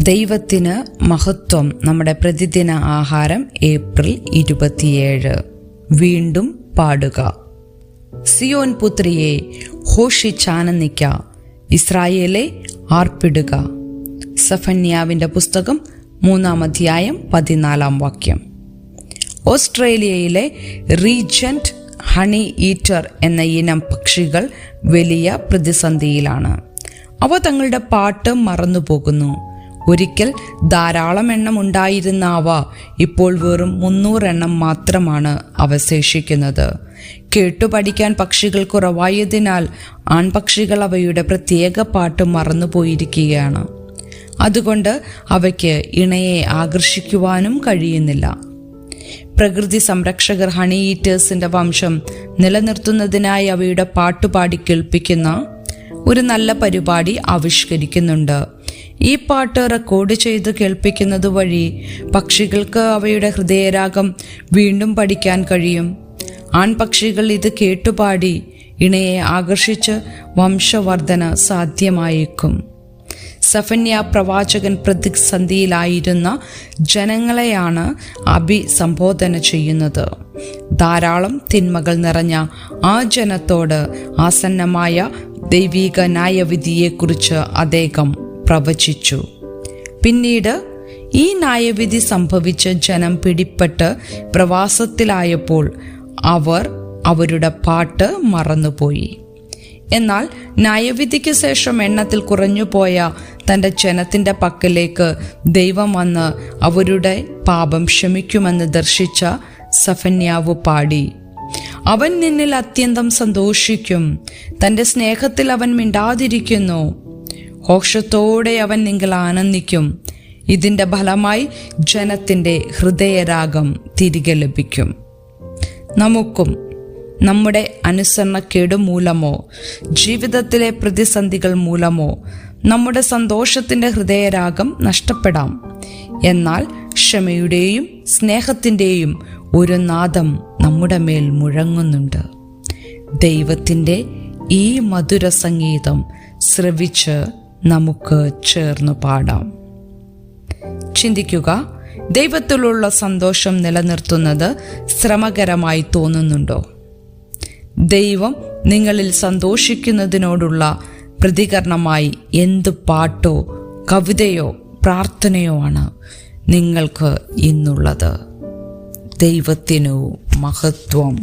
ദൈവത്തിന് മഹത്വം നമ്മുടെ പ്രതിദിന ആഹാരം ഏപ്രിൽ ഇരുപത്തിയേഴ്. വീണ്ടും പാടുക. സിയോൻ പുത്രിയെ ഹോഷിച്ചാനന്ദിക്ക ഇസ്രായേലെ ആർപ്പിടുക. സഫന്യാവിന്റെ പുസ്തകം മൂന്നാം അധ്യായം പതിനാലാം വാക്യം. ഓസ്ട്രേലിയയിലെ റീജന്റ് ഹണി ഈറ്റർ എന്ന ഇനം പക്ഷികൾ വലിയ പ്രതിസന്ധിയിലാണ്. അവ തങ്ങളുടെ പാട്ട് മറന്നുപോകുന്നു. ഒരിക്കൽ ധാരാളം എണ്ണം ഉണ്ടായിരുന്ന അവ ഇപ്പോൾ വെറും മുന്നൂറെണ്ണം മാത്രമാണ് അവശേഷിക്കുന്നത്. കേട്ടുപഠിക്കാൻ പക്ഷികൾ കുറവായതിനാൽ ആൺപക്ഷികൾ അവയുടെ പ്രത്യേക പാട്ട് മറന്നുപോയിരിക്കുകയാണ് അതുകൊണ്ട് അവയ്ക്ക് ഇണയെ ആകർഷിക്കുവാനും കഴിയുന്നില്ല. പ്രകൃതി സംരക്ഷകർ ഹണി ഈറ്റേഴ്സിന്റെ വംശം നിലനിർത്തുന്നതിനായി അവയുടെ പാട്ടുപാടി കേൾപ്പിക്കുന്ന ഒരു നല്ല പരിപാടി ആവിഷ്കരിക്കുന്നുണ്ട്. ഈ പാട്ട് റെക്കോർഡ് ചെയ്ത് കേൾപ്പിക്കുന്നത് വഴി പക്ഷികൾക്ക് അവയുടെ ഹൃദയരാഗം വീണ്ടും പഠിക്കാൻ കഴിയും. ആൺപക്ഷികൾ ഇത് കേട്ടുപാടി ഇണയെ ആകർഷിച്ച് വംശവർധന സാധ്യമായേക്കും. സഫന്യ പ്രവാചകൻ പ്രതിസന്ധിയിലായിരുന്ന ജനങ്ങളെയാണ് അഭിസംബോധന ചെയ്യുന്നത്. ധാരാളം തിന്മകൾ നിറഞ്ഞ ആ ജനത്തോട് ആസന്നമായ ദൈവിക ന്യായവിധിയെക്കുറിച്ച് അദ്ദേഹം പ്രവചിച്ചു. പിന്നീട് ഈ ന്യായവിധി സംഭവിച്ച ജനം പിടിപ്പെട്ട് പ്രവാസത്തിലായപ്പോൾ അവർ അവരുടെ പാട്ട് മറന്നുപോയി. എന്നാൽ ന്യായവിധിക്ക് ശേഷം എണ്ണത്തിൽ കുറഞ്ഞുപോയ തന്റെ ജനത്തിന്റെ പക്കലേക്ക് ദൈവം വന്ന് അവരുടെ പാപം ക്ഷമിക്കുമെന്ന് ദർശിച്ച സഫന്യാവ് പാടി. അവൻ നിന്നിൽ അത്യന്തം സന്തോഷിക്കും. തന്റെ സ്നേഹത്തിൽ അവൻ മിണ്ടാതിരിക്കുന്നു. ഹോഷത്തോടെ അവൻ നിങ്ങൾ ആനന്ദിക്കും. ഇതിന്റെ ഫലമായി ജനത്തിന്റെ ഹൃദയരാഗം തിരികെ ലഭിക്കും. നമുക്കും നമ്മുടെ അനുസരണക്കേട് മൂലമോ ജീവിതത്തിലെ പ്രതിസന്ധികൾ മൂലമോ നമ്മുടെ സന്തോഷത്തിന്റെ ഹൃദയരാഗം നഷ്ടപ്പെടാം. എന്നാൽ ക്ഷമയുടെയും സ്നേഹത്തിന്റെയും ഒരു നാദം നമ്മുടെ മേൽ മുഴങ്ങുന്നുണ്ട്. ദൈവത്തിന്റെ ഈ മധുര സംഗീതം ശ്രവിച്ച് നമുക്ക് ചേർന്ന് പാടാം. ചിന്തിക്കുക ദൈവത്തിലുള്ള സന്തോഷം നിലനിർത്തുന്നത് ശ്രമകരമായി തോന്നുന്നുണ്ടോ? ദൈവം നിങ്ങളിൽ സന്തോഷിക്കുന്നതിനോടുള്ള പ്രതികരണമായി എന്ത് പാട്ടോ കവിതയോ പ്രാർത്ഥനയോ ആണ് നിങ്ങൾക്ക് ഇന്നുള്ളത്. ദൈവത്തിനു മഹത്വം.